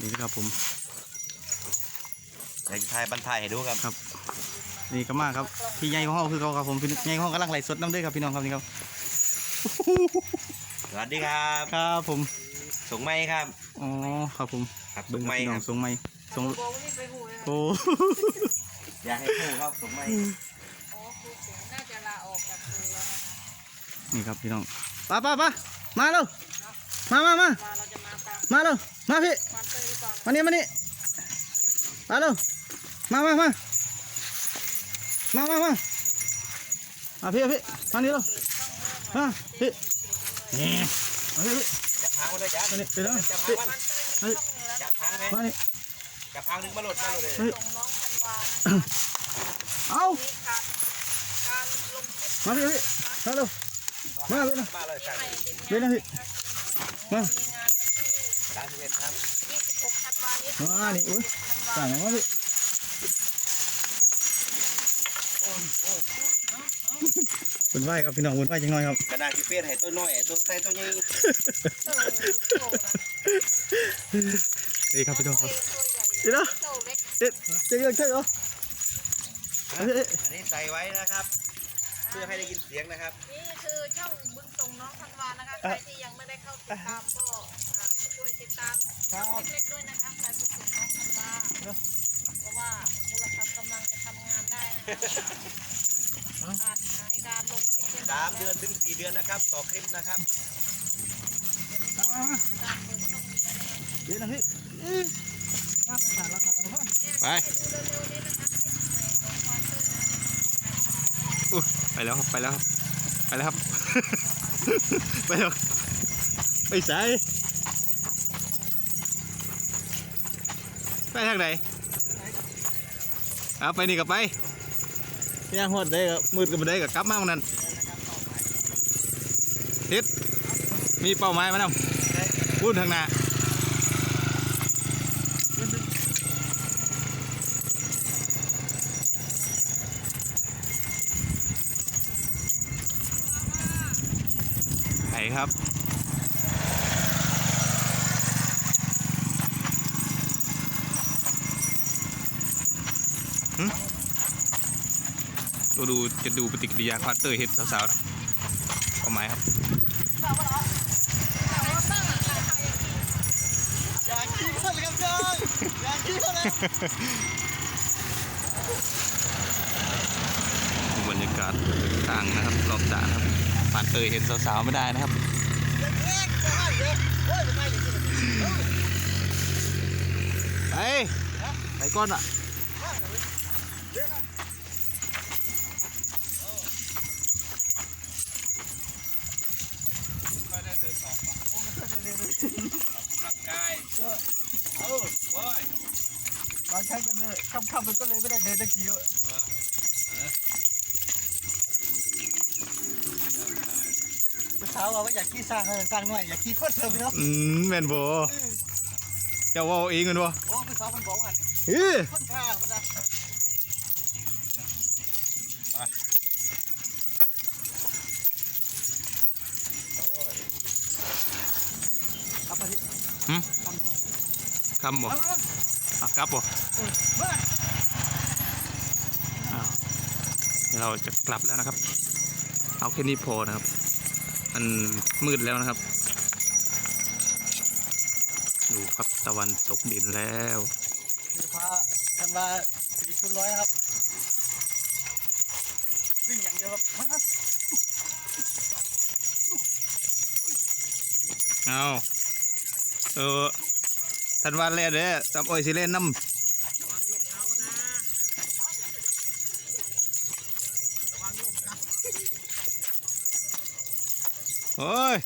นี่นะครับผมอยากจะถ่ายบรรทายให้ดูครับ ครับนี่ก็มากครับพี่ใหญ่ของเขาคือเขาครับผมพี่ใหญ่ของเขากำลังไล่สดน้ำด้วยครับพี่น้องครับนี่ครับสวัสดีครับครับผมส่งไม้ครับอ๋อครับผมครับเบิ้ส่งงครับไม้พี่น้คอรังบส่งไม้ส่งบอกว่านี่ไปหูเลยนะโอ้อยากให้ผู้ครับส่งไม้อ๋อครูเสียงน่าจะลาออกจากครูแล้วนะคะนี่ครับพี่น้องป้าป้าป้ามาเร็ว มามามาว่าเราจะมาตามมาเร็วมาพี่ความเตยหรือเปล่ามานี่มานี่มาเร็วมามามามามามามาพี่พี่มานี่เร็วมาพี่นี่มาพี่พี่จับหางมาเลยจ้ะมานี่ไปแล้วจับหางพี่มันเฮ้ยจับหางไหมมานี่จับหางนึงมาหลุดมาหลุดเลยเฮ้ยส่งน้องธันวานะคะเอามีขาดการลงคลิปมาพี่พี่มาเร็วมาเลยนะมาเลยสั่งใหม่ติดเดี๋ยวนะพี่ งานมามีงานวันที่สามสิบเอ็ดครับ26ธันวาคมมานี่อุ้ยธันวาสั่งมาพี่บุญไหวครับพี่น้องบุญไหวจังหน่อยครับกระดาษที่เปลี่ยนให้ตัวน้อยตัวใส่ตัวใหญ่เออโตนะนี่ครับพี่น้องครับตัวใหญ่เดี๋ยวนะโตเล็กเด็ดเจ๊ยังใช่เหรอเอ้ยเอ้ยอันนี้ใส่ไว้นะครับ เพื่อให้ได้ยินเสียงนะครับ นี่คือช่องบุญส่งน้องธันวานะคะใครที่ยังไม่ได้เข้าติดตามก็อ่าช่วยติดตามช่องเล็กๆด้วยนะคะใครบุญส่งน้องธันวาเพราะว่าโทรศัพท์กำลังจะทำงานได้นะคะขาดหายการลงคลิปยังสามเดือนถึงสี่เดือนนะครับ ต่อคลิปนะครับอ่าการเปิดช่องนี้นะคะเดี๋ยวนะพี่อื้ออะหาหลักฐานแล้วไปดูเร็วๆนี้นะคะ ไปแล้วครับ ไปแล้วครับไปแล้วครับ ไปแล้วไปสายไปทางไหนเอาไปนี่กับไปย่างหอดได้กับมืดกับบันไดกับกลับมาวันนั้นทิศมีเป้าหมายมานำพูดทางหน้า ครับ ตัวดูจะดูปฏิกิริยาควาเตอร์เห็ดสาวๆนะเอาไหมครับอยากกินคนครับจ้าอยากกินคนแล้วดูบรรยากาศต่างนะครับรอบสระนะครับ ควานเตอร์เห็นสาวๆไม่ได้นะครับไปไปก้อนอะกายเออโอ้ยบางครั้งก็เลยค่ำๆมันก็เลยไม่ได้เดินตะกี้เช้าเราก็อยากขี้สร้างเออสร้างหน่อยอยากขี้คนเสริมเนาะอืมแม่นบ่เจ้าเว่าเองกันบ่โอ้พี่สาวมันบอกว่าเฮ้ยคนข้าคนนะเอาไปที่คำบ่เอาอะกลับบ่มาอ้าวเราจะกลับแล้วนะครับ เอาแค่นี้พอนะครับ มันมืดแล้วนะครับ ดูครับตะวันตกดินแล้วคือพาทันว่าสี่คูณร้อยครับ วิ่งอย่างเดียวครับเอาเออทันวันแล่เด้อจำอ้อยสิเล่นน้ำ โอ้ย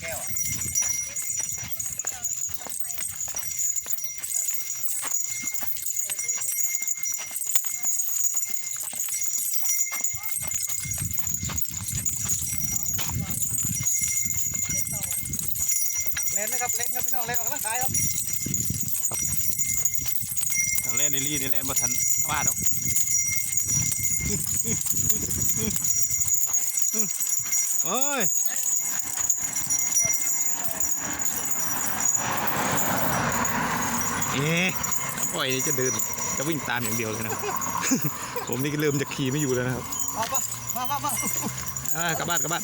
แก้วะเล่นนะครับ เล่นครับพี่น้อง เล่นออกกำลังกายครับ นในรี่นี่เล่นบ่ทันว่าดอกโอ้ยเอ๊ะปล่อยนี่จะเดินจะวิ่งตามอย่างเดียวเลยนะครับผมนี่ก็เริ่มจะขี่ไม่อยู่แล้วนะครับเอาปะมามามาอ่ากลับบ้านกลับบ้าน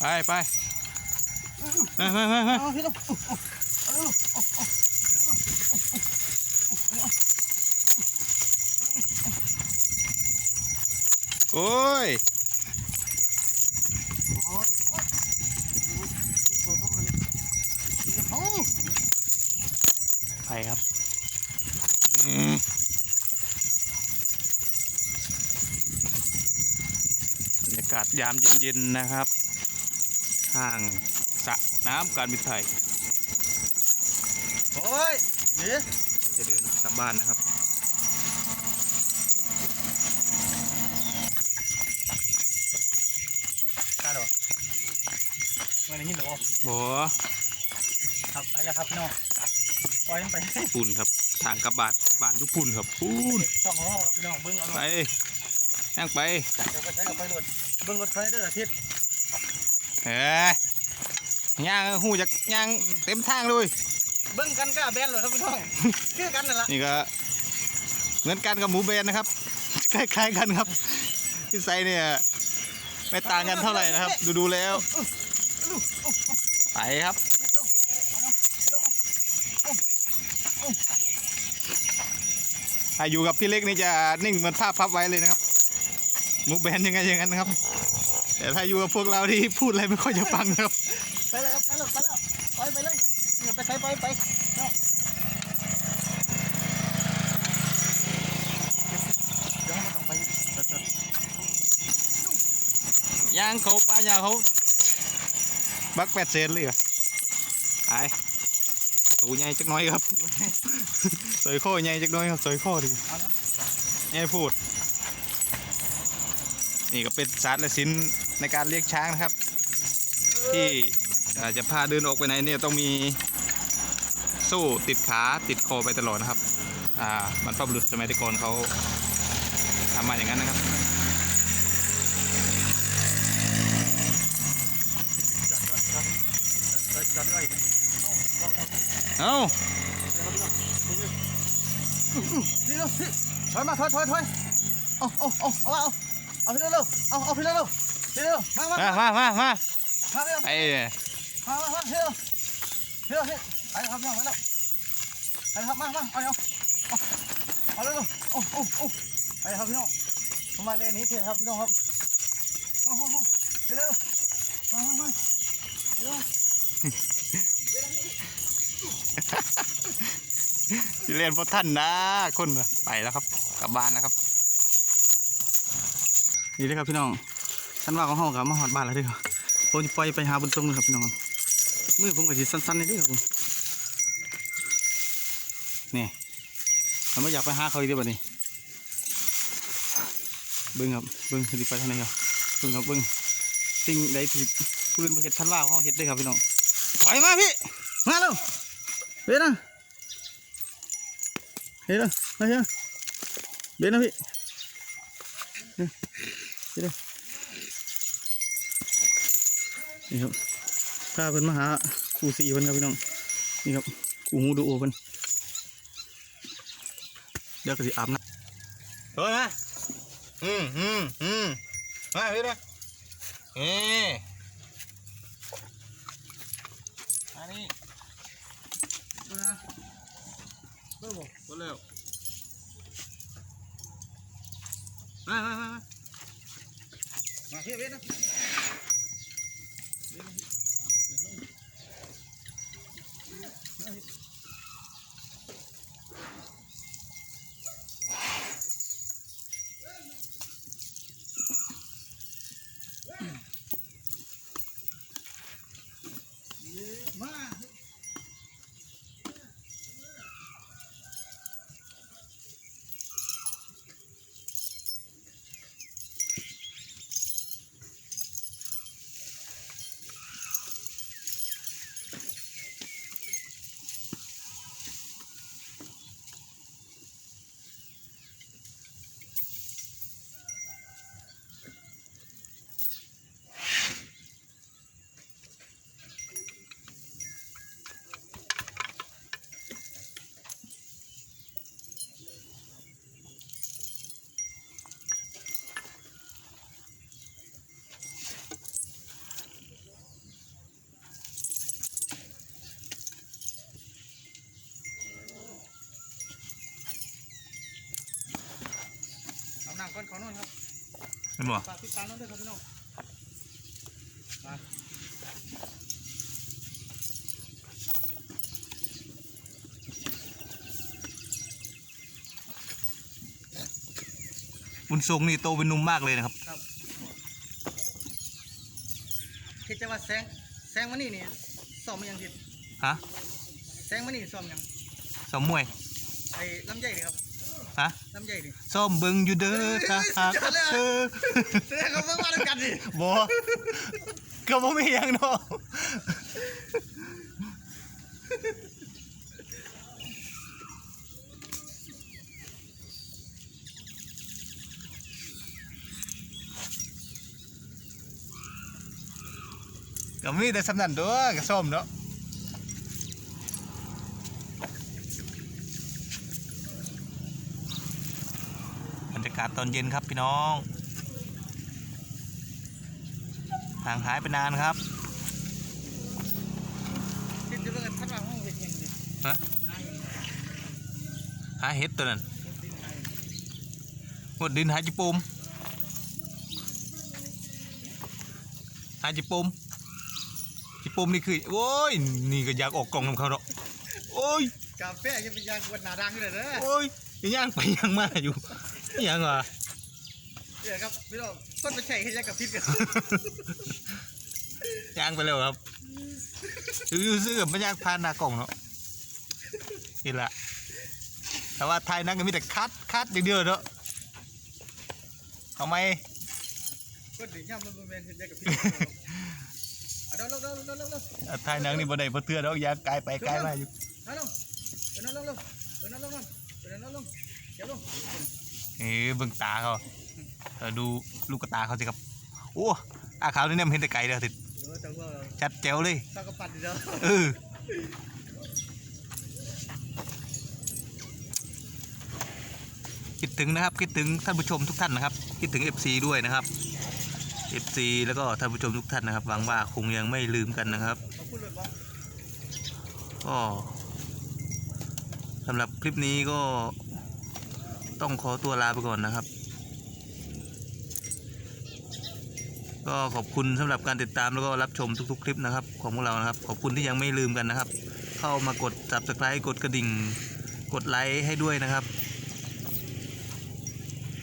ไปไปมามามามาเอาพี่น้องโอ้ยเอาไปครับอืมบรรยากาศยามเย็นๆนะครับ ข้างสระน้ำการบินไทยโอ้ยเดี๋ยวจะเดินกลับบ้านนะครับกล้าหรอไม่ได้ยินหรอบอครับไปแล้วครับพี่น้องปล่อยมันไปปุ่นครับทางกลับบ้านบ้านยุปุ่นครับปุ่นช่องของเราพี่น้องเบิ้งเอาไปย่างไปเดี๋ยวก็ใช้กับไปรถเบิ้งรถไฟเด้ออาทิตย์ เฮ้ยย่างหูจากย่างเต็มทางเลยเบิ้งกันก็แบนเลยครับพี่น้องคือกันนั่นแหละนี่ก็เหมือนกันกับหมูเบนนะครับ คล้ายๆกันครับที่ไซเนี่ยไม่ต่างกันเท่าไหร่นะครับ ดูดูๆแล้ว ไปครับถ้าอยู่กับพี่เล็กนี่จะนิ่งเหมือนภาพพับไว้เลยนะครับหมูแบนยังไงอย่างนั้นนะครับ แต่ถ้าอยู่กับพวกเราที่พูดอะไรไม่ค่อยจะฟังนะครับ ไปแล้วครับไปแล้วไปแล้วไปไปเลยเนี่ยไปใช้ไปไปเนาะเดี๋ยวเราต้องไปรถย่างเขาป้าย่างเขาบักแปดเซนเลยเหรอไอ้ตูใหญ่จักหน้อยครับสอยข้อใหญ่จักหน้อยครับสอยข้อดิเอาเนาะไม่ให้พูด นี่ก็เป็นศาสตร์และศิลป์ ในการเลี้ยงช้างนะครับ ที่อ่อจะพาเดินออกไปไหนเนี่ยต้องมีโซ่ติดขาติดคอไปตลอดนะครับ อ่าบรรพบรุษสมัยตะกอนเขาทำมาอย่างนั้นนะครับจอดจอดจอดจอดจอดเลยเอาเอาเอาเอ้าพี่เร็วพี่ถอยมาถอยถอยถอยเอาเอาเอาเอาเอาเอาพี่เร็วเร็วเอาเอาพี่เร็ว เร็วพี่เร็วมามามามามามามาเร็วไปมามามาพี่เร็วพี่เร็วพี่ไปครับพี่น้องไปแล้วไปครับมามาเอาเร็วเอาเอาเร็วเร็วเอาเอาเอาไปครับพี่น้องผมมาเลนนี้เถอะครับพี่น้องครับเอาเอาเอาพี่เร็วมามามาพี่เร็วสิเรียนพอท่านนะคนน่ะไปแล้วครับ กลับบ้านแล้วครับ นี่เลยครับพี่น้อง ท่านว่าของห้องกับมาหอดบ้านแล้วเด้วยครับผมจะปล่อยไปหาบนตรงเลยครับพี่น้องมือผมก็จะสั้นๆเลยเด้วยครับผมนี่ผมไม่อยากไปหาเขาอีกเด้อบัดนี้เบิ้งครับเบิ้งสิไปทางไหนครับเบิ้งครับเบิ้งสิ่งใดที่ปืนมาเห็ดท่านว่าเขาเห็ดได้ครับพี่น้องไปมาพี่มาเร็วเบนนะเฮ้ยนะมาเฮ้ยนะเบนนะพี่ นี่ครับพาเพิ่นมาหาครูสีเพิ่นครับพี่น้องนี่ครับครูหูดูโอเพิ่นเดี๋ยวก็สิอาบน้ำเฮ้ยนะอืมอืมอืมมาพี่นะเอ๊อันนี้ดูนะเร็วเร็วมามามามามาพี่เว้ยนะ คนเขาโน่นครับเห็นบ่ฝากติดตามน้องด้วยครับพี่น้องมาบุญทรงนี่โตเป็นหนุ่มมากเลยนะครับคิดจะว่าแซงแซงมานี่นี่ซ้อมมายังทิดฮะแซงมานี่ซ้อมยังสมมวยไอ้ลำใหญ่ดิครับ ฮะลำใหญ่ดิส้มเบิงอยู่เด้อถ้าหากว่าเธอแสดงเขามาด้วยกันดิบ่ก็บ่มีหยังเนาะก็มีแต่สำนันตัวก็ส้มเนาะบรรยากาศตอนเย็นครับพี่น้อง ห่างหายไปนานครับคิดจะเรื่องท่านว่าห้องเห็ดยังดิฮะหาเห็ดตัวนั้นหมดดินหาจิปูมหาจิปูมจิปูมนี่คือโอ้ยนี่ก็อยากออกกล่องนำเขาเนาะโอ้ยกาแฟยังเป็นยางกวนหนาดังอยู่เลยเด้อโอ้ยยังย่างไปย่างมาอยู่ ยังวะเดี๋ยวครับพี่น้องคนไปใช้ให้ยากับพิษกันย่างไปแล้วครับอยู่ซื้อกับมันย่างพานหน้ากล่องเนาะนี่แหละแต่ว่าไทยนั่นก็มีแต่คัดคัดอย่างเดียวเนาะเอาไหมคนถึงย่ำมันเป็นเห็นยากับพิษเอาเดี๋ยวลงเดี๋ยวลงเดี๋ยวลงเดี๋ยวอะไทยนังนี่บ่ได้บ่เทื่อดอกยางไกลไปไกลมาอยู่นั่นลงเดี๋ยวนั่นลงลงเดี๋ยวนั่นลงลงเดี๋ยวนั่นลงเดี๋ยวลง เอ้ยเบิ่งตาเขาเออดูลูกกระตาเขาสิครับโอ้ตาขาวนี่เนี่ยมันเห็นแต่ไกลเด้อติดเออจังว่าชัดแจ๋วเลยตากระปัดเดี๋ยวเออคิดถึงนะครับคิดถึงท่านผู้ชมทุกท่านนะครับ คิดถึง FC ด้วยนะครับ FC แล้วก็ท่านผู้ชมทุกท่านนะครับหวังว่าคงยังไม่ลืมกันนะครับเขาพูดเลยว่าก็สำหรับคลิปนี้ก็ ต้องขอตัวลาไปก่อนนะครับ ก็ขอบคุณสำหรับการติดตามแล้วก็รับชมทุกๆ คลิปนะครับ ของพวกเรานะครับ ขอบคุณที่ยังไม่ลืมกันนะครับ เข้ามากด subscribe กดกระดิ่ง กดไลค์ให้ด้วยนะครับ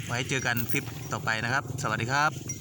ไว้เจอกันคลิปต่อไปนะครับ สวัสดีครับ